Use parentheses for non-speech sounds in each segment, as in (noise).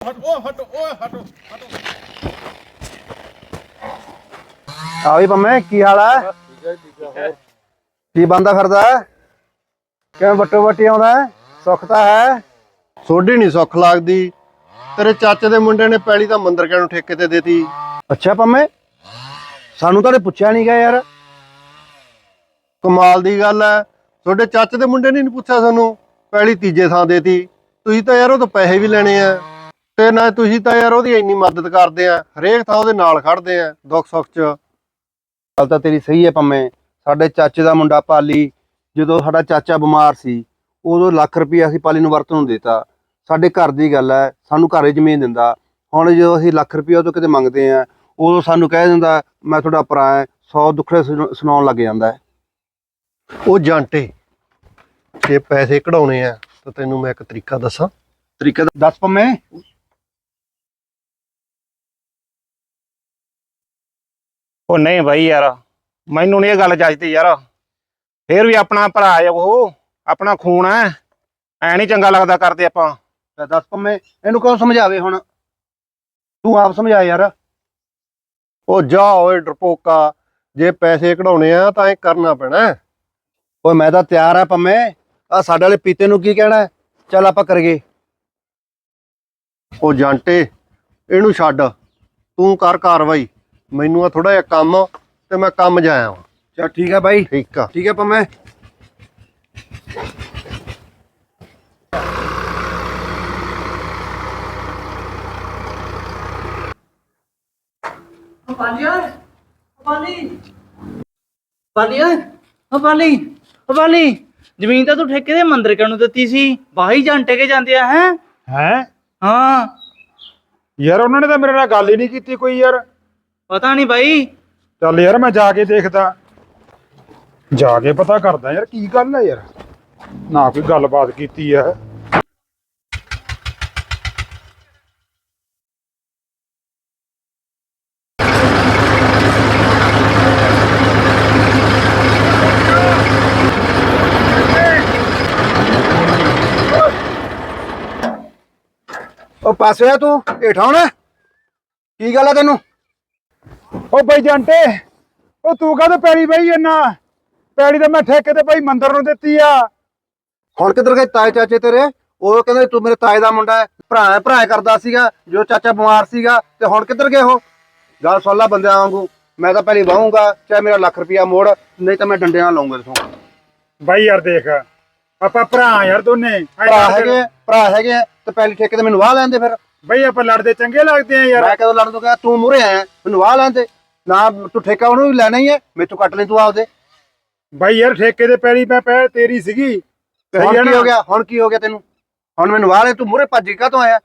ਹਟ ਓਏ ਹਟ ਓਏ ਹਟ ਹਟ। ਆ ਵੀ ਪੰਮੇ ਕੀ ਹਾਲ ਹੈ ਕੀ ਬੰਦਾ ਫਿਰਦਾ ਹੈ? ਕਿਵੇਂ ਵੱਟੋ ਵੱਟੀ ਆਉਂਦਾ ਹੈ? ਸੁੱਖ ਤਾਂ ਹੈ? ਸੋਢੀ ਨਹੀਂ ਸੁੱਖ ਲੱਗਦੀ। ਤੇਰੇ ਚਾਚੇ ਦੇ ਮੁੰਡੇ ਨੇ ਪੈਲੀ ਤਾਂ ਮੰਦਰ ਕਿਆਂ ਨੂੰ ਠੇਕੇ ਤੇ ਦੇਤੀ? ਅੱਛਾ ਪੰਮੇ ਸਾਨੂੰ ਤਾਂ ਇਹ ਪੁੱਛਿਆ ਨਹੀਂ ਗਿਆ ਯਾਰ। ਕਮਾਲ ਦੀ ਗੱਲ ਐ ਤੁਹਾਡੇ ਚਾਚੇ ਦੇ ਮੁੰਡੇ ਨੇ ਨਹੀਂ ਪੁੱਛਿਆ ਸਾਨੂੰ? ਪੈਲੀ ਤੀਜੇ ਥਾਂ ਦੇਤੀ। ਤੁਸੀਂ ਤਾਂ ਯਾਰ ਉਹ ਤੋਂ ਪੈਸੇ ਵੀ ਲੈਣੇ ਆ। ਤੇ ਨਾ ਤੁਸੀਂ ਤਾਂ ਯਾਰ ਉਹਦੀ ਇੰਨੀ ਮਦਦ ਕਰਦੇ ਆ। ਹਰੇਕ ਥਾਂ ਉਹਦੇ ਨਾਲ ਖੜਦੇ ਆ ਦੁੱਖ ਸੁੱਖ 'ਚ। ਗੱਲ ਤਾਂ ਤੇਰੀ ਸਹੀ ਹੈ ਪੰਮੇ। ਸਾਡੇ ਚਾਚੇ ਦਾ ਮੁੰਡਾ ਪਾਲੀ ਜਦੋਂ ਸਾਡਾ ਚਾਚਾ ਬਿਮਾਰ ਸੀ ਉਦੋਂ ਲੱਖ ਰੁਪਈਆ ਅਸੀਂ ਪਾਲੀ ਨੂੰ ਵਰਤੋਂ ਨੂੰ ਦਿੱਤਾ। ਸਾਡੇ ਘਰ ਦੀ ਗੱਲ ਹੈ ਸਾਨੂੰ ਘਰੇ ਜ਼ਮੀਨ ਦਿੰਦਾ। ਹੁਣ ਜਦੋਂ ਅਸੀਂ ਲੱਖ ਰੁਪਈਆ ਉਹ ਤੋਂ ਕਿਤੇ ਮੰਗਦੇ ਆ ਉਦੋਂ ਸਾਨੂੰ ਕਹਿ ਦਿੰਦਾ ਮੈਂ ਤੁਹਾਡਾ ਭਰਾ ਹੈ 100 ਦੁੱਖੜੇ ਸੁਣਾ- ਸੁਣਾਉਣ ਲੱਗ ਜਾਂਦਾ ਉਹ ਜਾਂਟੇ ਜੇ ਪੈਸੇ ਕਢਾਉਣੇ ਆ ਤਾਂ ਤੈਨੂੰ ਮੈਂ ਇੱਕ ਤਰੀਕਾ ਦੱਸਾਂ। ਤਰੀਕਾ ਦੱਸ ਪੰਮੇ। ਉਹ ਨਹੀਂ ਭਾਈ ਯਾਰ ਮੈਨੂੰ ਨਹੀਂ ਇਹ ਗੱਲ ਜੱਜਦੀ ਯਾਰ। ਫੇਰ ਵੀ ਆਪਣਾ ਭਰਾ ਹੈ ਉਹ ਆਪਣਾ ਖੂਨ ਹੈ ਐ ਨਹੀਂ ਚੰਗਾ ਲੱਗਦਾ ਕਰਦੇ ਆਪਾਂ। ਤਾਂ ਦੱਸ ਪੰਮੇ ਇਹਨੂੰ ਕੌਣ ਸਮਝਾਵੇ ਹੁਣ? ਤੂੰ ਆਪ ਸਮਝਾ ਯਾਰ। ਉਹ ਜਾ ਓਏ ਡਰਪੋਕਾ ਜੇ ਪੈਸੇ ਕਢਾਉਣੇ ਆ ਤਾਂ ਇਹ ਕਰਨਾ ਪੈਣਾ। ਓਏ ਮੈਂ ਤਾਂ ਤਿਆਰ ਆ ਪੰਮੇ। ਆ ਸਾਡੇ ਵਾਲੇ ਪੀਤੇ ਨੂੰ ਕੀ ਕਹਿਣਾ? ਚੱਲ ਆਪਾਂ ਕਰਗੇ ਉਹ ਜਾਂਟੇ ਇਹਨੂੰ ਛੱਡ। ਤੂੰ ਕਰ ਕਾਰਵਾਈ। ਮੈਨੂੰ ਆ ਥੋੜਾ ਜਿਹਾ ਕੰਮ ਤੇ ਮੈਂ ਕੰਮ ਜਾਇਆ ਵਾਂ। ਚਲ ਠੀਕ ਹੈ ਬਾਈ। ਠੀਕ ਆ। ਠੀਕ ਹੈ ਪੰਮੇ। ਪਾਲੀ ਓਏ ਪਾਲੀ ਪਾਲੀ ਓਏ ਓ ਪਾਲੀ ਓ ਪਾਲੀ ਜ਼ਮੀਨ ਤਾਂ ਤੂੰ ਠੇਕੇ ਦੇ ਮੰਦਰ ਕਿਉਂ ਨੂੰ ਦਿੱਤੀ ਸੀ? ਬਾਈ ਜਾਂਟੇ ਕੇ ਜਾਂਦੇ ਆ ਹੈ? ਹੈ? ਹਾਂ। ਯਾਰ ਉਹਨਾਂ ਨੇ ਤਾਂ ਮੇਰੇ ਨਾਲ ਗੱਲ ਹੀ ਨਹੀਂ ਕੀਤੀ ਕੋਈ ਯਾਰ। ਪਤਾ ਨਹੀਂ ਬਾਈ। ਚੱਲ ਯਾਰ ਮੈਂ ਜਾ ਕੇ ਦੇਖਦਾ। ਜਾ ਕੇ ਪਤਾ ਕਰਦਾ ਯਾਰ ਕੀ ਗੱਲ ਹੈ ਯਾਰ। ਨਾ ਕੋਈ ਗੱਲਬਾਤ ਕੀਤੀ ਹੈ ਉਹ ਪਾਸੇ ਆ ਤੂੰ ਹੇਠਾਂ ਹੁਣ ਕੀ ਗੱਲ ਆ ਤੈਨੂੰ? ਉਹ ਬਈ ਜੰਟੇ ਉਹ ਤੂੰ ਕਾਹਦੇ ਪੈਰੀ ਬਈ ਇੰਨਾ? ਪੈੜੀ ਤਾਂ ਮੈਂ ਠੇਕੇ ਤੇ ਬਈ ਮੰਦਰ ਨੂੰ ਦਿੱਤੀ ਆ। ਹੁਣ ਕਿੱਧਰ ਗਏ ਤਾਏ ਚਾਚੇ ਤੇਰੇ? ਉਹ ਕਹਿੰਦੇ ਤੂੰ ਮੇਰੇ ਤਾਏ ਦਾ ਮੁੰਡਾ ਹੈ ਭਰਾ ਹੈ ਭਰਾ ਕਰਦਾ ਸੀਗਾ ਜੋ ਚਾਚਾ ਬਿਮਾਰ ਸੀਗਾ ਤੇ ਹੁਣ ਕਿੱਧਰ ਗਏ ਉਹ? ਗੱਲ ਸੁਣ ਲੈ ਬੰਦਿਆਂ ਵਾਂਗੂ ਮੈਂ ਤਾਂ ਪਹਿਲੀ ਵਾਹੂੰਗਾ ਚਾਹੇ ਮੇਰਾ ਲੱਖ ਰੁਪਿਆ ਮੋੜ ਨਹੀਂ ਤਾਂ ਮੈਂ ਡੰਡੇ ਨਾਲ ਲਾਉਂਗਾ ਇਥੋਂ। ਬਾਈ ਯਾਰ ਦੇਖ ਆਪਾਂ ਭਰਾ ਯਾਰ ਦੋਨੇ ਭਰਾ ਹੈਗੇ ਭਰਾ ਹੈਗੇ ਤੇ ਪਹਿਲੀ ਠੇਕੇ ਤੇ ਮੈਨੂੰ ਵਾਹ ਲੈਂਦੇ ਫਿਰ। ਬਈ ਆਪਾਂ ਲੜਦੇ ਚੰਗੇ ਲੱਗਦੇ ਆ ਯਾਰ। ਮੈਂ ਕਦੋਂ ਲੜਨ ਤੋਂ ਕਿਹਾ ਤੂੰ ਮੁਰੇ ਆਇਆ ਮੈਨੂੰ ਵਾਹ ਲੈਂਦੇ ਨਾ ਤੂੰ ਠੇਕਾ ਉਹਨੂੰ ਵੀ ਲੈਣਾ ਹੀ ਹੈ ਮੇਤੋਂ ਕੱਟ ਲੈ ਤੂੰ ਆਪਦੇ। ਬਾਈ ਯਾਰ ਠੇਕੇ ਦੇ ਪੈਰੀ ਮੈਂ ਪਹਿਲ ਤੇਰੀ ਸੀਗੀ। ਸਹੀ ਹੁਣ ਕੀ ਨਾ? ਹੋ ਗਿਆ? ਹੁਣ ਕੀ ਹੋ ਗਿਆ ਤੈਨੂੰ? ਹੁਣ ਮੈਨੂੰ ਵਾਹ ਲੈ ਤੂੰ ਮੁਰੇ ਭੱਜ ਕਾ ਤੋਂ ਆਇਆ?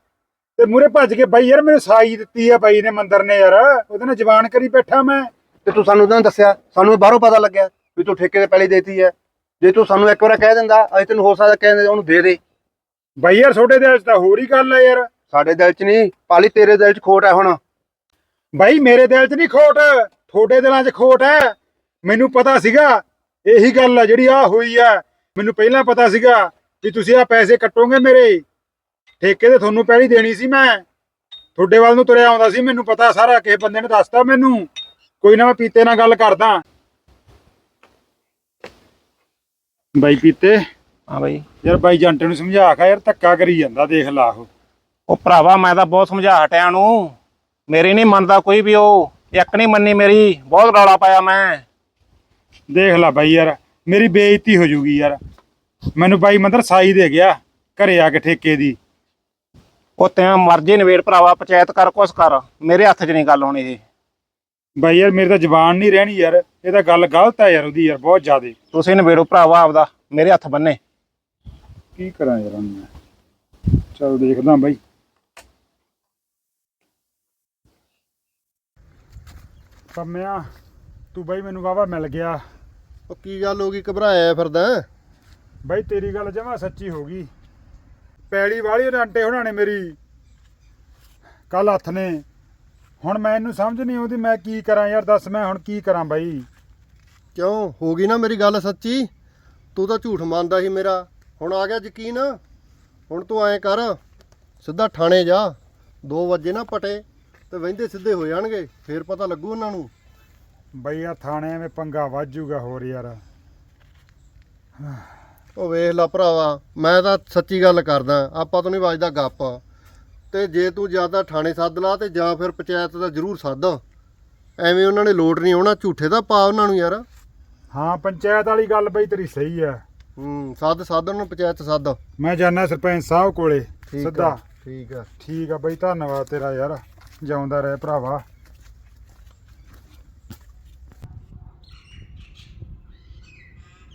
ਤੇ ਮੂਰੇ ਭੱਜ ਕੇ ਬਾਈ ਯਾਰ ਮੈਨੂੰ ਸਾਈ ਦਿੱਤੀ ਆ ਬਾਈ ਨੇ ਮੰਦਰ ਨੇ ਯਾਰ। ਉਹਦੇ ਨਾਲ ਜ਼ਬਾਨ ਕਰੀ ਬੈਠਾ ਮੈਂ। ਤੇ ਤੂੰ ਸਾਨੂੰ ਤਾਂ ਦੱਸਿਆ ਸਾਨੂੰ ਬਾਹਰੋਂ ਪਤਾ ਲੱਗਿਆ ਵੀ ਤੂੰ ਠੇਕੇ ਤੇ ਪਹਿਲੀ ਦੇਤੀ ਹੈ। ਜੇ ਤੂੰ ਸਾਨੂੰ ਇੱਕ ਵਾਰ ਕਹਿ ਦਿੰਦਾ ਅਸੀਂ ਤੈਨੂੰ ਹੋ ਸਕਦਾ ਕਹਿੰਦੇ ਉਹਨੂੰ ਦੇ ਦੇ। ਬਾਈ ਯਾਰ ਛੋਟੇ ਦਿਲ 'ਚ ਤਾਂ ਹੋਰ ਹੀ ਗੱਲ ਆ ਯਾਰ। ਸਾਡੇ ਦਿਲ 'ਚ ਨਹੀਂ ਪਾਲੀ ਤੇਰੇ ਦਿਲ 'ਚ ਖੋਟ ਹੈ ਹੁਣ। ਬਾਈ ਮੇਰੇ ਦਿਲ 'ਚ ਨਹੀਂ ਖੋਟ ਤੁਹਾਡੇ ਦਿਲਾਂ 'ਚ ਖੋਟ ਹੈ। ਮੈਨੂੰ ਪਤਾ ਸੀਗਾ ਇਹੀ ਗੱਲ ਆ ਜਿਹੜੀ ਆ ਹੋਈ ਆ। ਮੈਨੂੰ ਪਹਿਲਾਂ ਪਤਾ ਸੀਗਾ ਵੀ ਤੁਸੀਂ ਆ ਪੈਸੇ ਕੱਟੋਗੇ ਮੇਰੇ। ਠੇਕੇ ਤੇ ਤੁਹਾਨੂੰ ਪਹਿਲੀ ਦੇਣੀ ਸੀ ਮੈਂ। ਤੁਹਾਡੇ ਵੱਲ ਨੂੰ ਤੁਰਿਆ ਆਉਂਦਾ ਸੀ ਮੈਨੂੰ ਪਤਾ ਸਾਰਾ ਕਿਸੇ ਬੰਦੇ ਨੇ ਦੱਸਤਾ ਮੈਨੂੰ। ਕੋਈ ਨਾ ਮੈਂ ਪੀਤੇ ਨਾਲ ਗੱਲ ਕਰਦਾ। ਬਾਈ ਪੀਤੇ? ਹਾਂ ਬਾਈ। ਯਾਰ ਬਾਈ ਜੰਟੇ ਨੂੰ ਸਮਝਾ ਕੇ ਯਾਰ ਧੱਕਾ ਕਰੀ ਜਾਂਦਾ ਦੇਖ ਲਾ ਉਹ। ਉਹ ਭਰਾਵਾ ਮੈਂ ਤਾਂ ਬਹੁਤ ਸਮਝਾ ਹਟਿਆ ਨੂੰ ਮੇਰੀ ਨਹੀਂ ਮੰਨਦਾ ਕੋਈ ਵੀ ਉਹ ਇੱਕ ਨਹੀਂ ਮੰਨੀ ਮੇਰੀ ਬਹੁਤ ਰੌਲਾ ਪਾਇਆ ਮੈਂ। ਦੇਖ ਲੈ ਬਾਈ ਯਾਰ ਮੇਰੀ ਬੇਇੱਜ਼ਤੀ ਹੋ ਜੂਗੀ ਯਾਰ। ਮੈਨੂੰ ਬਾਈ ਮੰਦਰ ਸਾਈ ਦੇ ਗਿਆ ਘਰੇ ਆ ਕੇ ਠੇਕੇ ਦੀ। ਉਹ ਤੈਂ ਮਰਜ਼ੀ ਨਵੇੜ ਭਰਾਵਾ ਪੰਚਾਇਤ ਕਰ ਕੁਛ ਕਰ। ਮੇਰੇ ਹੱਥ 'ਚ ਨਹੀਂ ਗੱਲ ਹੋਣੀ ਇਹ। ਬਾਈ ਯਾਰ ਮੇਰੀ ਤਾਂ ਜ਼ਬਾਨ ਨਹੀਂ ਰਹਿਣੀ ਯਾਰ। ਇਹ ਤਾਂ ਗੱਲ ਗਲਤ ਹੈ ਯਾਰ ਉਹਦੀ ਯਾਰ ਬਹੁਤ ਜ਼ਿਆਦੇ। ਤੁਸੀਂ ਨਵੇੜੋ ਭਰਾਵਾ ਆਪਦਾ ਮੇਰੇ ਹੱਥ ਬੰਨੇ। ਕੀ ਕਰਾਂ ਯਾਰ ਹੁਣ ਮੈਂ? ਚਲ ਦੇਖਦਾ ਬਾਈ। ਪੰਮਿਆ ਤੂੰ ਬਾਈ ਮੈਨੂੰ ਵਾਵਾ ਮਿਲ ਗਿਆ। ਉਹ ਕੀ ਗੱਲ ਹੋ ਗਈ? ਘਬਰਾਇਆ ਫਿਰਦਾ? ਬਾਈ ਤੇਰੀ ਗੱਲ ਜਮਾ ਸੱਚੀ ਹੋ ਗਈ। ਪੈੜੀ ਵਾਲੀ ਰਾਂਟੇ ਹੋਣਾ ਨੇ ਮੇਰੀ। ਕੱਲ ਹੱਥ ਨੇ। ਹੁਣ ਮੈਨੂੰ ਸਮਝ ਨਹੀਂ ਆਉਂਦੀ ਮੈਂ ਕੀ ਕਰਾਂ ਯਾਰ? ਦੱਸ ਮੈਂ ਹੁਣ ਕੀ ਕਰਾਂ ਬਾਈ? ਕਿਉਂ? ਹੋ ਗਈ ਨਾ ਮੇਰੀ ਗੱਲ ਸੱਚੀ? ਤੂੰ ਤਾਂ ਝੂਠ ਮੰਨਦਾ ਸੀ ਮੇਰਾ। ਹੁਣ ਆ ਗਿਆ ਯਕੀਨ? ਹੁਣ ਤੂੰ ਐਂ ਕਰ। ਸਿੱਧਾ ਥਾਣੇ ਜਾ। 2 ਵਜੇ ਨਾ ਪਟੇ। ਤੇ ਵਹਿੰਦੇ ਸਿੱਧੇ ਹੋ ਜਾਣਗੇ ਫੇਰ ਪਤਾ ਲੱਗੂ ਉਹਨਾਂ ਨੂੰ। ਬਈ ਆ ਥਾਣੇ ਐਵੇਂ ਪੰਗਾ ਵੱਜ ਜੂਗਾ ਹੋਰ ਯਾਰ। ਉਹ ਵੇਖ ਲਾ ਭਰਾਵਾ ਮੈਂ ਤਾਂ ਸੱਚੀ ਗੱਲ ਕਰਦਾ ਆਪਾਂ ਤੋਂ ਨਹੀਂ ਵੱਜਦਾ ਗੱਪ। ਤੇ ਜੇ ਤੂੰ ਜ਼ਿਆਦਾ ਥਾਣੇ ਸੱਦ ਲਾ ਤੇ ਜਾਂ ਫਿਰ ਪੰਚਾਇਤ ਦਾ ਜ਼ਰੂਰ ਸੱਦ। ਐਵੇਂ ਉਹਨਾਂ ਨੇ ਲੋਟ ਨਹੀਂ ਆਉਣਾ ਝੂਠੇ ਦਾ ਪਾ ਉਹਨਾਂ ਨੂੰ ਯਾਰ। ਹਾਂ ਪੰਚਾਇਤ ਵਾਲੀ ਗੱਲ ਬਈ ਤੇਰੀ ਸਹੀ ਆ। ਹੂੰ ਸੱਦ ਸੱਦ ਉਹਨਾਂ ਨੂੰ ਪੰਚਾਇਤ ਸੱਦ। ਮੈਂ ਜਾਣਾ ਸਰਪੰਚ ਸਾਹਿਬ ਕੋਲੇ ਠੀਕ ਸਿੱਧਾ। ਠੀਕ ਆ। ਠੀਕ ਆ ਬਈ ਧੰਨਵਾਦ ਤੇਰਾ ਯਾਰ। ਜਿਉਂਦਾ ਰਹਿ ਭਰਾਵਾ।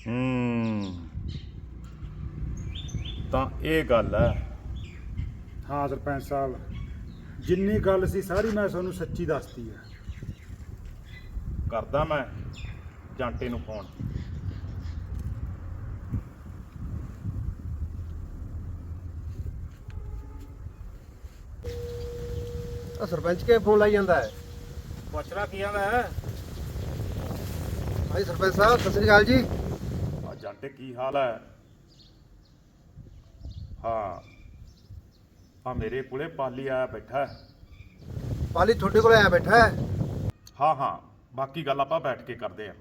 ਹੂੰ। ਤਾਂ ਇਹ ਗੱਲ ਹੈ। ਹਾਂ ਸਰਪੰਚ ਸਾਹਿਬ ਜਿੰਨੀ ਗੱਲ ਸੀ ਸਾਰੀ ਮੈਂ ਤੁਹਾਨੂੰ ਸੱਚੀ ਦੱਸਤੀ ਆ ਕਰਦਾ ਮੈਂ ਜਾਂਟੇ ਨੂੰ ਫੋਨ। ਆ ਸਰਪੰਚ ਕੇ ਫੋਨ ਲਾਈ ਜਾਂਦਾ ਹੈ। ਪੁੱਛਣਾ ਕੀ ਆਂਦਾ ਹੈ ਹਾਂਜੀ ਸਰਪੰਚ ਸਾਹਿਬ ਸਤਿ ਸ੍ਰੀ ਅਕਾਲ ਜੀ। ਆ ਜਾਂਟੇ ਕੀ ਹਾਲ ਹੈ? ਹਾਂ। ਆ ਮੇਰੇ ਕੋਲੇ ਪਾਲੀ ਆਇਆ ਬੈਠਾ ਹੈ। ਪਾਲੀ ਤੁਹਾਡੇ ਕੋਲ ਆਇਆ ਬੈਠਾ ਹੈ? ਹਾਂ ਹਾਂ। ਬਾਕੀ ਗੱਲ ਆਪਾਂ ਬੈਠ ਕੇ ਕਰਦੇ ਆ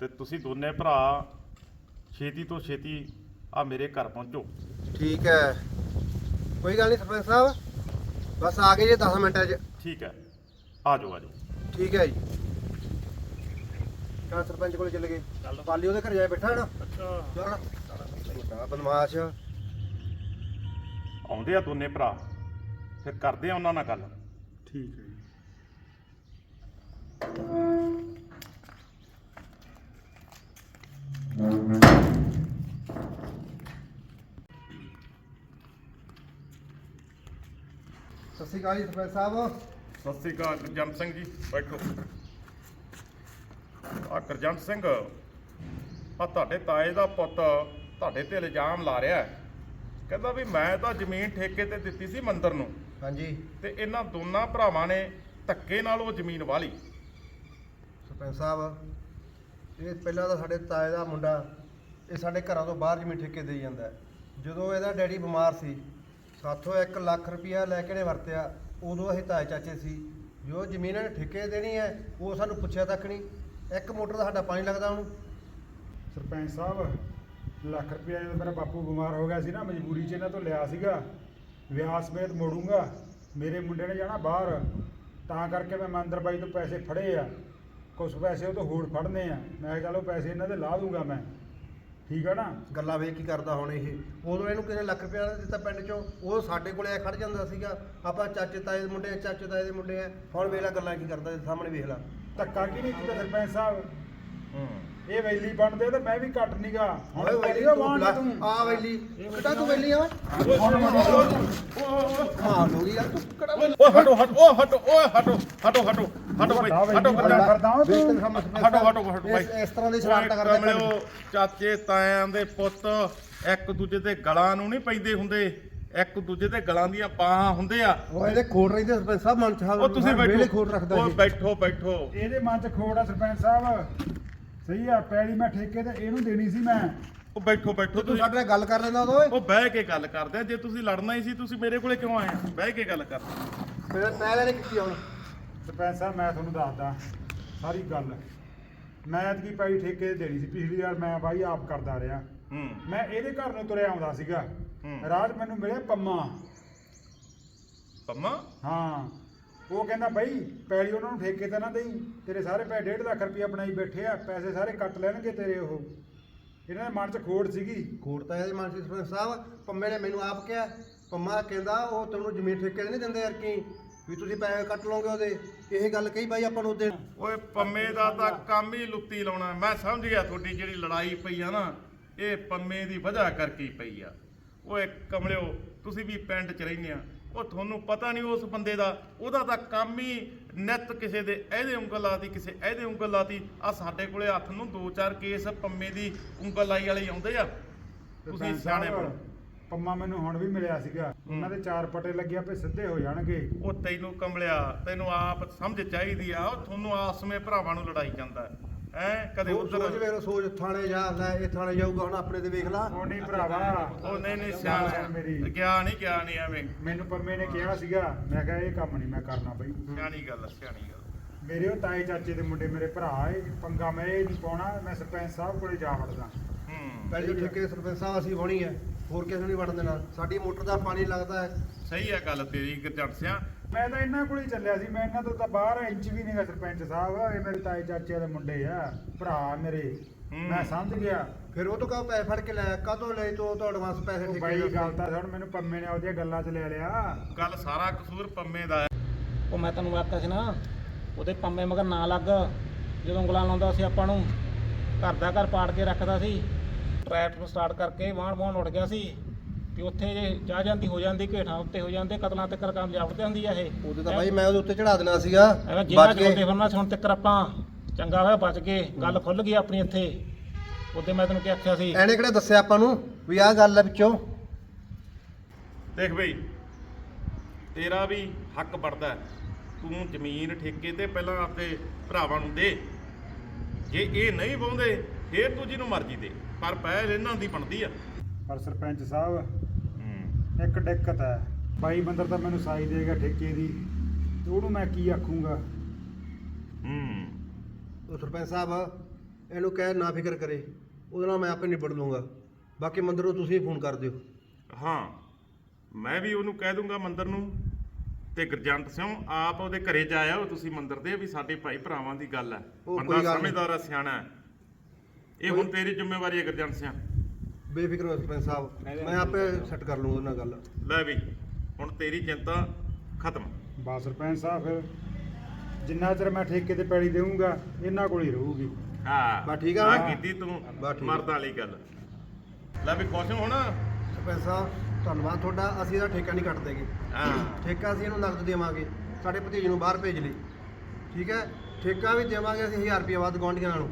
ਤੇ ਤੁਸੀਂ ਦੋਨੇ ਭਰਾ ਛੇਤੀ ਤੋਂ ਛੇਤੀ ਆ ਮੇਰੇ ਘਰ ਪਹੁੰਚੋ। ਠੀਕ ਹੈ। ਕੋਈ ਗੱਲ ਨਹੀਂ ਸਰਪੰਚ ਸਾਹਿਬ। ਬਸ ਆ ਗਏ ਜੀ 10 ਮਿੰਟਾਂ 'ਚ। ਠੀਕ ਹੈ। ਆ ਜਾਓ ਆ ਜਾਓ। ਠੀਕ ਹੈ ਜੀ। ਕਾ ਸਰਪੰਚ ਕੋਲ ਚੱਲ ਗਏ। ਪਾਲੀ ਉਹਦੇ ਘਰ ਜਾਏ ਬੈਠਾ ਹੈ ਨਾ ਅੱਛਾ। ਚੱਲ। ਬਦਮਾਸ਼। ਆਉਂਦੇ ਆ ਦੋਨੇ ਭਰਾ। ਫਿਰ ਕਰਦੇ ਆ ਉਹਨਾਂ ਨਾਲ ਗੱਲ। ਠੀਕ ਹੈ ਜੀ। ਸ੍ਰੀ ਅਕਾਲ ਜੀ ਸਰਪੰਚ ਸਾਹਿਬ। ਸਤਿ ਸ੍ਰੀ ਅਕਾਲ ਗੁਰਜੰਟ ਸਿੰਘ ਜੀ ਬੈਠੋ। ਆ ਗੁਰਜੰਟ ਸਿੰਘ ਆ ਤੁਹਾਡੇ ਤਾਏ ਦਾ ਪੁੱਤ ਤੁਹਾਡੇ ਤੇ ਇਲਜ਼ਾਮ ਲਾ ਰਿਹਾ ਹੈ। ਕਹਿੰਦਾ ਵੀ ਮੈਂ ਤਾਂ ਜ਼ਮੀਨ ਠੇਕੇ ਤੇ ਦਿੱਤੀ ਸੀ ਮੰਦਰ ਨੂੰ। ਹਾਂਜੀ। ਤੇ ਇਹਨਾਂ ਦੋਨਾਂ ਭਰਾਵਾਂ ਨੇ ਧੱਕੇ ਨਾਲ ਉਹ ਜ਼ਮੀਨ ਵਾਲੀ। ਸਰਪੰਚ ਸਾਹਿਬ ਇਹ ਪਹਿਲਾਂ ਤਾਂ ਸਾਡੇ ਤਾਏ ਦਾ ਮੁੰਡਾ ਇਹ ਸਾਡੇ ਘਰਾਂ ਤੋਂ ਬਾਹਰ ਜ਼ਮੀਨ ਠੇਕੇ ਦੇਈ ਜਾਂਦਾ ਹੈ। ਜਦੋਂ ਇਹਦਾ ਡੈਡੀ ਬਿਮਾਰ ਸੀ ਸਾਥੋਂ 1 ਲੱਖ ਰੁਪਇਆ ਲੈ ਕੇ ਨੇ ਵਰਤਿਆ, ਉਦੋਂ ਅਸੀਂ ਤਾਏ ਚਾਚੇ ਸੀ। ਜੋ ਜ਼ਮੀਨ ਨੇ ਠੇਕੇ ਦੇਣੀ ਹੈ, ਉਹ ਸਾਨੂੰ ਪੁੱਛਿਆ ਤੱਕ ਨਹੀਂ। ਇੱਕ ਮੋਟਰ ਦਾ ਸਾਡਾ ਪਾਣੀ ਲੱਗਦਾ ਉਹਨੂੰ। ਸਰਪੰਚ ਸਾਹਿਬ, ਲੱਖ ਰੁਪਇਆ ਜਦੋਂ ਮੇਰਾ ਬਾਪੂ ਬਿਮਾਰ ਹੋ ਗਿਆ ਸੀ ਨਾ, ਮਜਬੂਰੀ 'ਚ ਇਹਨਾਂ ਤੋਂ ਲਿਆ ਸੀਗਾ। ਵਿਆਹ ਸਮੇਤ ਮੋੜੂੰਗਾ। ਮੇਰੇ ਮੁੰਡੇ ਨੇ ਜਾਣਾ ਬਾਹਰ। ਤਾਂ ਕਰਕੇ ਮੈਂ ਮੰਦਰ ਬਾਈ ਤੋਂ ਪੈਸੇ ਫੜੇ ਆ। ਕੁਝ ਪੈਸੇ ਉਹ ਤੋਂ ਹੋਰ ਫੜਨੇ ਆ। ਮੈਂ ਕਿਹਾ ਚਲੋ ਪੈਸੇ ਇਹਨਾਂ ਦੇ ਲਾ ਦੂੰਗਾ ਮੈਂ। ਠੀਕ ਆ ਨਾ? ਗੱਲਾਂ ਵੇਖ ਕੀ ਕਰਦਾ ਹੁਣ ਇਹ। ਉਦੋਂ ਇਹਨੂੰ ਕਿਸੇ ਨੇ ਲੱਖ ਰੁਪਇਆ ਦਿੱਤਾ ਪਿੰਡ ਚੋਂ ਉਹ ਸਾਡੇ ਕੋਲੇ ਆ ਖੜ ਜਾਂਦਾ ਸੀਗਾ। ਆਪਾਂ ਚਾਚੇ ਤਾਏ ਦੇ ਮੁੰਡੇ ਆ ਚਾਚੇ ਤਾਏ ਦੇ ਮੁੰਡੇ ਆ। ਹੁਣ ਵੇਖ ਲੈ ਗੱਲਾਂ ਕੀ ਕਰਦਾ ਇਹਦੇ ਸਾਹਮਣੇ ਵੇਖ ਲੈ। ਧੱਕਾ ਕੀ ਨਹੀਂ ਕੀਤਾ ਸਰਪੰਚ ਸਾਹਿਬ? ਇਹ ਵੈਲੀ ਬਣਦੇ ਤੇ ਮੈਂ ਵੀ ਕੱਟ ਨੀਗਾ ਓਏ ਵੈਲੀ ਤੂੰ ਤੂੰ ਵਾਂਢ ਤੂੰ? ਆ ਵੈਲੀ। ਕਿਹੜਾ ਤੂੰ ਵੈਲੀ ਆ। ਮਾਰ ਲੋਗੀ ਯਾਰ ਤੂੰ ਕਿਹੜਾ ਓਏ ਹਟੋ ਹਟੋ ਓਏ ਹਟੋ ਓਏ ਹਟੋ ਹਟੋ ਹਟੋ। ਹਟੋ ਬਈ ਵੱਡਾ। ਹਟੋ ਸਮਝ ਹਟੋ ਹਟੋ ਹਟੋ ਬਾਈ। ਇਸ ਤਰ੍ਹਾਂ ਦੀ ਸ਼ਰਾਰਤਾਂ ਕਰਦਾ ਕਮਲਿਓ ਚਾਚੇ ਤਾਇਆਂ ਦੇ ਪੁੱਤ ਇੱਕ ਦੂਜੇ ਤੇ ਗਲਾਂ ਨੂੰ ਨਹੀਂ ਪੈਂਦੇ ਹੁੰਦੇ। ਇੱਕ ਦੂਜੇ ਤੇ ਗਲਾਂ ਦੀਆਂ ਬਾਹਾਂ ਹੁੰਦੇ ਆ। ਉਹ ਇਹਦੇ ਖੋੜ ਰਹਿੰਦੇ ਸਰਪੰਚ ਸਾਹਿਬ ਮਨ ਚ ਉਹ ਤੁਸੀਂ ਵੇਲੇ ਖੋੜ ਬੈਠੋ ਰੱਖਦਾ ਇਹ ਬੈਠੋ ਬੈਠੋ। ਇਹਦੇ ਮਨ 'ਚ ਖੋੜ ਆ ਸਰਪੰਚ ਸਾਹਿਬ। ਸਹੀ ਆ ਪੈਲੀ ਮੈਂ ਠੇਕੇ ਤੇ ਇਹਨੂੰ ਦੇਣੀ ਸੀ ਮੈਂ। ਉਹ ਬੈਠੋ ਬੈਠੋ। ਤੂੰ ਤੁਸੀਂ ਸਾਡੇ ਨਾਲ ਗੱਲ ਕਰ ਲੈਂਦਾ ਉਦੋਂ ਉਹ ਬਹਿ ਕੇ ਗੱਲ ਕਰਦੇ ਜੇ ਤੁਸੀਂ ਲੜਨਾ ਹੀ ਸੀ ਤੁਸੀਂ ਮੇਰੇ ਕੋਲੇ ਕਿਉਂ ਆਏ? ਬਹਿ ਕੇ ਗੱਲ ਕਰ ਫਿਰ ਮੈਂ ਇਹਨੇ ਕੀਤੀ ਹੁਣ। ਸਰਪੰਚ ਸਾਹਿਬ ਮੈਂ ਤੁਹਾਨੂੰ ਦੱਸਦਾ ਸਾਰੀ ਗੱਲ। ਮੈਂ ਐਤਕੀ ਪੈਲੀ ਠੇਕੇ ਤੇ ਦੇਣੀ ਸੀ ਪਿਛਲੀ ਵਾਰ ਮੈਂ ਬਾਈ ਆਪ ਕਰਦਾ ਰਿਹਾ। ਹੂੰ। ਮੈਂ ਇਹਦੇ ਘਰ ਨੂੰ ਤੁਰਿਆ ਆਉਂਦਾ ਸੀਗਾ। ਹੂੰ। ਰਾਤ ਮੈਨੂੰ ਮਿਲਿਆ ਪੰਮਾ। ਪੰਮਾ? ਹਾਂ। ਉਹ ਕਹਿੰਦਾ ਬਈ ਪੈਲੀ ਉਹਨਾਂ ਨੂੰ ਠੇਕੇ ਤੇ ਨਾ ਦੇਈ। ਤੇਰੇ ਸਾਰੇ ਪੈਸੇ 1.5 ਲੱਖ ਰੁਪਇਆ ਬਣਾਈ ਬੈਠੇ ਆ ਪੈਸੇ ਸਾਰੇ ਕੱਟ ਲੈਣਗੇ ਤੇਰੇ ਉਹ। ਇਹਨਾਂ ਦੇ ਮਨ 'ਚ ਖੋੜ ਸੀਗੀ। ਖੋੜ ਤਾਂ ਇਹਦੇ ਮਨ ਚ ਸਰਪੰਚ ਸਾਹਿਬ। ਪੰਮੇ ਨੇ ਮੈਨੂੰ ਆਪ ਕਿਹਾ। ਪੰਮਾ ਕਹਿੰਦਾ ਉਹ ਤੈਨੂੰ ਜ਼ਮੀਨ ਠੇਕੇ ਤੇ ਨਹੀਂ ਦਿੰਦੇ ਯਾਰ ਕੀ? ਵੀ ਤੁਸੀਂ ਪੈਸੇ ਕੱਟ ਲਓਗੇ ਉਹਦੇ। ਇਹ ਗੱਲ ਕਹੀ ਬਾਈ ਆਪਾਂ ਨੂੰ ਉਹਦੇ। ਓਏ ਪੰਮੇ ਦਾ ਤਾਂ ਕੰਮ ਹੀ ਲੁੱਤੀ ਲਾਉਣਾ। ਮੈਂ ਸਮਝ ਗਿਆ ਤੁਹਾਡੀ ਜਿਹੜੀ ਲੜਾਈ ਪਈ ਆ ਨਾ ਇਹ ਪੰਮੇ ਦੀ ਵਜ੍ਹਾ ਕਰਕੇ ਹੀ ਪਈ ਆ। ਓਏ ਕਮਲਿਓ ਤੁਸੀਂ ਵੀ ਪਿੰਡ 'ਚ ਰਹਿੰਦੇ ਆ। ਉਹ ਤੁਹਾਨੂੰ ਪਤਾ ਨਹੀਂ ਉਸ ਬੰਦੇ ਦਾ। ਉਹਦਾ ਤਾਂ ਕੰਮ ਹੀ ਨਿੱਤ ਕਿਸੇ ਦੇ ਇਹਦੇ ਉਂਗਲ ਲਾਤੀ ਕਿਸੇ ਇਹਦੇ ਉਂਗਲ ਲਾਤੀ। ਆ ਸਾਡੇ ਕੋਲੇ ਹੱਥ ਨੂੰ ਦੋ ਚਾਰ ਕੇਸ ਪੰਮੇ ਦੀ ਉਂਗਲ ਲਾਈ ਵਾਲੇ ਆਉਂਦੇ ਆ। ਤੁਸੀਂ ਸਿਆਣੇ ਬਣੋ। ਪੰਮਾ ਮੈਨੂੰ ਹੁਣ ਵੀ ਮਿਲਿਆ ਸੀਗਾ। ਉਹਨਾਂ ਦੇ ਚਾਰ ਪਟੇ ਲੱਗੇ ਆਪੇ ਸਿੱਧੇ ਹੋ ਜਾਣਗੇ। ਉਹ ਤੈਨੂੰ ਕਮਲਿਆ ਤੈਨੂੰ ਆਪ ਸਮਝ ਚਾਹੀਦੀ ਆ ਉਹ ਤੁਹਾਨੂੰ ਆਸਮੇ ਭਰਾਵਾਂ ਨੂੰ ਲੜਾਈ ਜਾਂਦਾ ਹੈ। ਐ ਕਦੇ ਸੋਚ ਉਧਰ ਲਓ, ਸੋਚ ਥਾਣੇ ਜਾ ਲੈ ਇਹ ਥਾਣੇ ਜਾਊਗਾ ਹੁਣ ਆਪਣੇ ਤੇ ਵੇਖ ਲਾ। ਉਹ ਨਹੀਂ ਭਰਾਵਾ। ਉਹ ਨਹੀਂ ਨਹੀਂ ਸਿਆਣਾ ਮੇਰੀ। ਗਿਆ ਨਹੀਂ ਗਿਆ ਨਹੀਂ ਐਵੇਂ। ਮੈਨੂੰ ਪੰਮੇ ਨੇ ਕਿਹਾ ਸੀਗਾ ਮੈਂ ਕਿਹਾ ਇਹ ਕੰਮ ਨਹੀਂ ਮੈਂ ਕਰਨਾ ਬਈ। ਸਿਆਣੀ ਗੱਲ ਆ, ਸਿਆਣੀ ਗੱਲ ਮੇਰੇ ਉਹ ਤਾਏ ਚਾਚੇ ਦੇ ਮੁੰਡੇ ਮੇਰੇ ਭਰਾ ਇਹ ਪੰਗਾ ਮੈਂ ਇਹ ਨਹੀਂ ਪਾਉਣਾ ਮੈਂ ਸਰਪੰਚ ਸਾਹਿਬ ਕੋਲੇ ਜਾ ਵੜਦਾ। ਹੂੰ। ਪਹਿਲੇ ਠੇਕੇ ਸਰਪੰਚ ਸਾਹਿਬ ਅਸੀਂ ਵਾਹਣੀ ਹੈ। ਹੋਰ ਕਿਸੇ ਨੂੰ ਨਹੀਂ ਵੜਨ ਦੇਣਾ। ਸਾਡੀ ਮੋਟਰ ਦਾ ਪਾਣੀ ਲੱਗਦਾ ਹੈ। ਸਹੀ ਹੈ ਗੱਲ ਤੇਰੀ ਗਰਜੰਟ ਸਿਆ। ਮੈਂ ਤਾਂ ਇਹਨਾਂ ਕੋਲ ਹੀ ਚੱਲਿਆ ਸੀ। ਮੈਂ ਇਹਨਾਂ ਤੋਂ ਤਾਂ ਬਾਹਰ ਇੰਚ ਵੀ ਨਹੀਂਗਾ ਸਰਪੰਚ ਸਾਹਿਬ। ਇਹ ਮੇਰੇ ਤਾਏ ਚਾਚੇ ਦੇ ਮੁੰਡੇ ਆ ਭਰਾ ਮੇਰੇ। ਹੂੰ। ਮੈਂ ਸਮਝ ਗਿਆ। ਫਿਰ ਉਹ ਤੋਂ ਕਾ ਪੈਸੇ ਫੜ ਕੇ ਲੈ ਕਦੋਂ ਲੈ ਤੋ? ਤੋਂ ਐਡਵਾਂਸ ਪੈਸੇ ਉਹ ਠੇਕੇ ਬਾਈ ਗੱਲ ਤਾਂ ਸੁਣ ਮੈਨੂੰ ਪੰਮੇ ਨੇ ਉਹਦੀਆਂ ਗੱਲਾਂ 'ਚ ਲੈ ਲਿਆ। ਗੱਲ ਸਾਰਾ ਕਸੂਰ ਪੰਮੇ ਦਾ ਹੈ। ਉਹ ਮੈਂ ਤੈਨੂੰ ਆਖਿਆ ਸੀ ਨਾ ਉਹਦੇ ਪੰਮੇ ਮਗਰ ਨਾ ਲੱਗ। ਜਦੋਂ ਉਂਗਲਾਂ ਲਾਉਂਦਾ ਸੀ ਆਪਾਂ ਨੂੰ ਘਰ ਦਾ ਘਰ ਪਾੜ ਕੇ ਰੱਖਦਾ ਸੀ। ਟਰੈਕਟਰ ਸਟਾਰਟ ਕਰਕੇ ਵਾਹਣ ਵਾਹਣ ਉੱਡ ਗਿਆ ਸੀ ਤੇ ਉੱਥੇ ਜੇ ਜਾ ਜਾਂਦੀ ਹੋ ਜਾਂਦੀ ਘੇਠਾਂ ਉੱਤੇ ਹੋ ਜਾਂਦੇ ਕਤਲਾਂ ਤੇ ਕੰਮ ਜਾਵੜਦੇ ਹੁੰਦੀ ਆ ਇਹ। ਉਹਦੇ ਤਾਂ ਬਾਈ ਮੈਂ ਉਹਦੇ ਉੱਤੇ ਚੜਾ ਦੇਣਾ ਸੀਗਾ ਐਵੇਂ ਜੇਲਾ ਬਚ ਚੋਂਦੇ ਕੇ ਫਿਰਨਾ ਹੁਣ ਤੱਕ ਆਪਾਂ ਚੰਗਾ ਹੋਇਆ ਬਚ ਗਏ। ਗੱਲ ਖੁੱਲ ਗਈ ਆਪਣੀ ਇੱਥੇ। ਉਹਦੇ ਮੈਂ ਤੈਨੂੰ ਕੀ ਆਖਿਆ ਸੀ। ਐਨੇ ਕਿਹੜਾ ਦੱਸਿਆ ਆਪਾਂ ਨੂੰ ਵੀ ਆਹ ਗੱਲ ਹੈ ਵਿੱਚੋਂ? ਦੇਖ ਬਈ ਤੇਰਾ ਵੀ ਹੱਕ ਬਣਦਾ ਹੈ। ਤੂੰ ਜ਼ਮੀਨ ਠੇਕੇ ਤੇ ਪਹਿਲਾਂ ਆਪਣੇ ਭਰਾਵਾਂ ਨੂੰ ਦੇ। ਜੇ ਇਹ ਨਹੀਂ ਪਾਉਂਦੇ ਫੇਰ ਤੂੰ ਜਿਹਨੂੰ ਮਰਜ਼ੀ ਦੇ। ਪਰ ਪਹਿਲ ਇਹਨਾਂ ਦੀ ਬਣਦੀ ਆ। ਪਰ ਸਰਪੰਚ ਸਾਹਿਬ ਇੱਕ ਦਿੱਕਤ ਹੈ। ਬਾਈ ਬੰਦਰ ਤਾਂ ਮੈਨੂੰ ਸਾਈ ਦੇਗਾ ਠੇਕੇ ਦੀ। ਤੇ ਉਹਨੂੰ ਮੈਂ ਕੀ ਆਖੂੰਗਾ? ਹੂੰ। ਉਹ ਸਰਪੰਚ ਸਾਹਿਬ ਇਹਨੂੰ ਕਹਿ ਨਾ ਫਿਕਰ ਕਰੇ। ਉਹਦੇ ਨਾਲ ਮੈਂ ਆਪੇ ਨਿਬੜ ਲੂੰਗਾ ਬਾਕੀ ਮੰਦਰ ਨੂੰ ਤੁਸੀਂ ਫੋਨ ਕਰ ਦਿਓ। ਹਾਂ। ਮੈਂ ਵੀ ਉਹਨੂੰ ਕਹਿ ਦੂੰਗਾ ਮੰਦਰ ਨੂੰ। ਤੇ ਗੁਰਜੰਟ ਸਿੰਘ ਆਪ ਉਹਦੇ ਘਰੇ ਜਾ ਆਇਓ ਤੁਸੀਂ ਮੰਦਰ ਦੇ ਵੀ ਸਾਡੇ ਭਾਈ ਭਰਾਵਾਂ ਦੀ ਗੱਲ ਹੈ। ਉਹ ਬੰਦਾ ਕੋਈ ਗੱਲ ਨਹੀਂ। ਸਮਝਦਾਰ ਆ ਸਿਆਣਾ ਹੈ। ਇਹ ਹੁਣ ਤੇਰੀ ਜ਼ਿੰਮੇਵਾਰੀ ਹੈ ਗੁਰਜੰਟ ਸਿੰਘ ਬੇਫਿਕਰ ਹੋ ਸਰਪੰਚ ਸਾਹਿਬ। ਮੈਂ ਆਪੇ ਸੈੱਟ ਕਰ ਲੂੰਗਾ ਉਹਨਾਂ ਨਾਲ ਗੱਲ। ਲੈ ਵੀ ਹੁਣ ਤੇਰੀ ਚਿੰਤਾ ਖਤਮ। ਬਾ ਸਰਪੰਚ ਸਾਹਿਬ ਫਿਰ ਜਿੰਨਾ ਚਿਰ ਮੈਂ ਠੇਕੇ ਤੇ ਪੈੜੀ ਦੇਵਾਂਗਾ ਇਹਨਾਂ ਕੋਲ ਹੀ ਰਹੂਗੀ। ਹਾਂ ਬਸ ਠੀਕ ਆ ਨਾ? ਕੀਤੀ ਤੂੰ ਬਸ ਠੀਕ ਆ। ਮਰਦਾਂ ਵਾਲੀ ਗੱਲ। ਲੈ ਵੀ ਖੁਸ਼ ਹੋ ਨਾ ਸਰਪੰਚ ਸਾਹਿਬ ਧੰਨਵਾਦ ਤੁਹਾਡਾ। ਅਸੀਂ ਇਹਦਾ ਠੇਕਾ ਨਹੀਂ ਕੱਟ ਦੇਗੇ। ਹਾਂ। ਠੇਕਾ ਅਸੀਂ ਇਹਨੂੰ ਨਕਦ ਦੇਵਾਂਗੇ। ਸਾਡੇ ਭਤੀਜ ਨੂੰ ਬਾਹਰ ਭੇਜ ਲਈ। ਠੀਕ ਹੈ? ਠੇਕਾ ਵੀ ਦੇਵਾਂਗੇ ਅਸੀਂ 1000 ਰੁਪਏ ਵੱਧ ਗੁਆਂਢੀਆਂ ਨਾਲੋਂ।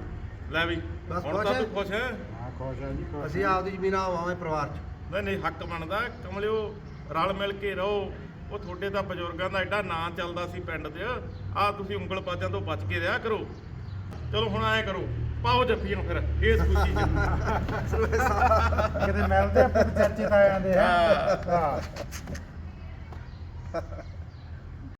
ਲੈ ਵੀ ਬਸ ਹੁਣ ਖੁਸ਼ ਤਾਂ ਹੈ? ਤੂੰ ਖੁਸ਼ ਹੈ? ਹਾਂ ਖੁਸ਼ ਹੈ ਜੀ ਖੁਸ਼ ਅਸੀਂ ਆਪਦੀ ਜ਼ਮੀਨ ਆਵਾਂਗੇ ਪਰਿਵਾਰ 'ਚ। ਨਹੀਂ ਨਹੀਂ ਹੱਕ ਬਣਦਾ। ਕਮਲਿਓ ਰਲ ਮਿਲ ਕੇ ਰਹੋ। ਉਹ ਤੁਹਾਡੇ ਤਾਂ ਬਜ਼ੁਰਗਾਂ ਦਾ ਐਡਾ ਨਾਂ ਚੱਲਦਾ ਸੀ ਪਿੰਡ 'ਚ। ਆ ਤੁਸੀਂ ਉਂਗਲ ਬਾਜਾਂ ਤੋਂ ਬਚ ਕੇ ਰਿਹਾ ਕਰੋ। ਚਲੋ ਹੁਣ ਐ ਕਰੋ। ਪਾਓ ਜੱਫੀ ਨੂੰ ਫਿਰ। ਇਸ ਖੁਸ਼ੀ 'ਚ। (laughs) ਕਿਤੇ ਮਿਲਦੇ ਆਪਾਂ ਚਾਚੇ ਤਾਇਆਂ ਦੇ ਹੈਂ? ਹਾਂ। ਹਾਂ।